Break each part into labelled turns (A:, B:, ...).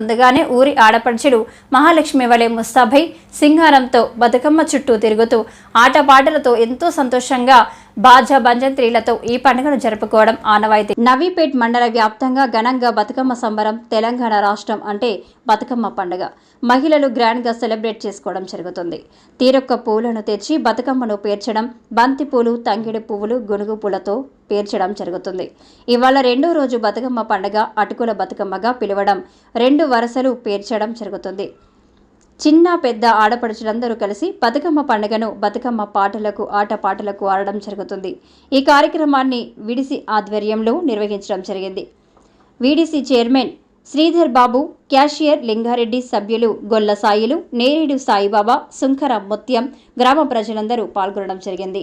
A: ముందుగానే ఊరి ఆడపడుచులు మహాలక్ష్మి వలె ముస్తాబై సింగారంతో బతుకమ్మ చుట్టూ తిరుగుతూ ఆటపాటలతో ఎంతో సంతోషంగా బాజా భంజంత్రీలతో ఈ పండుగను జరుపుకోవడం ఆనవాయితీ. నవీపేట్ మండల వ్యాప్తంగా ఘనంగా బతుకమ్మ సంబరం తెలంగాణ రాష్ట్రం అంటే బతుకమ్మ పండుగ. మహిళలు గ్రాండ్గా సెలబ్రేట్ చేసుకోవడం జరుగుతుంది. తీరొక్క పూలను తెచ్చి బతుకమ్మను పేర్చడం బంతి పూలు తంగిడి పువ్వులు గునుగు పూలతో పేర్చడం జరుగుతుంది. ఇవాళ రెండో రోజు బతుకమ్మ పండుగ అటుకుల బతుకమ్మగా పిలవడం రెండు వరుసలు పేర్చడం జరుగుతుంది. చిన్న పెద్ద ఆడపడుచులందరూ కలిసి బతుకమ్మ పండుగను బతుకమ్మ పాటలకు ఆట పాటలకు ఆడడం జరుగుతుంది. ఈ కార్యక్రమాన్ని విడిసి ఆధ్వర్యంలో నిర్వహించడం జరిగింది. VDC chairman Sridhar Babu cashier Lingareddy సభ్యులు గొల్ల సాయిలు నేరేడు సాయిబాబా సుంకర ముత్యం గ్రామ ప్రజలందరూ పాల్గొనడం జరిగింది.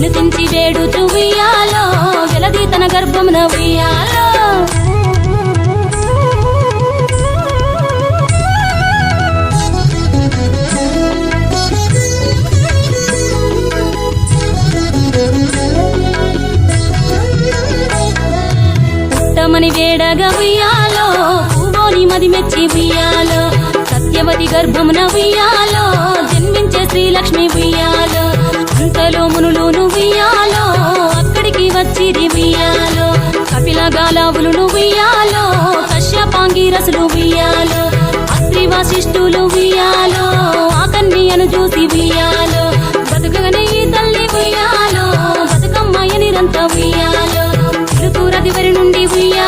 B: వినుతించి వేడుచు ఉయ్యాలో వెలది తన గర్భమున ఉయ్యాలో. పుట్టమని వేడగా ఉయ్యాలో పువ్వోని మది మెచ్చి ఉయ్యాలో. సత్యవతి గర్భమున ఉయ్యాలో జన్మించే శ్రీలక్ష్మి ఉయ్యాలో. అంతలో మునులోను ఉయ్యాలో కపిల గాలవులు ఉయ్యాలో కశ్యపాంగి రసులు ఉయ్యాలో అస్త్రి వాసిష్ఠులు ఉయ్యాలో ఆ కన్యను చూసి ఉయ్యాలో బతుకగనే ఈ తల్లి ఉయ్యాలో బతుకమ్మ నిరంత ఉయ్యాలో తిరుతూరది వరి నుండి ఉయ్యాలో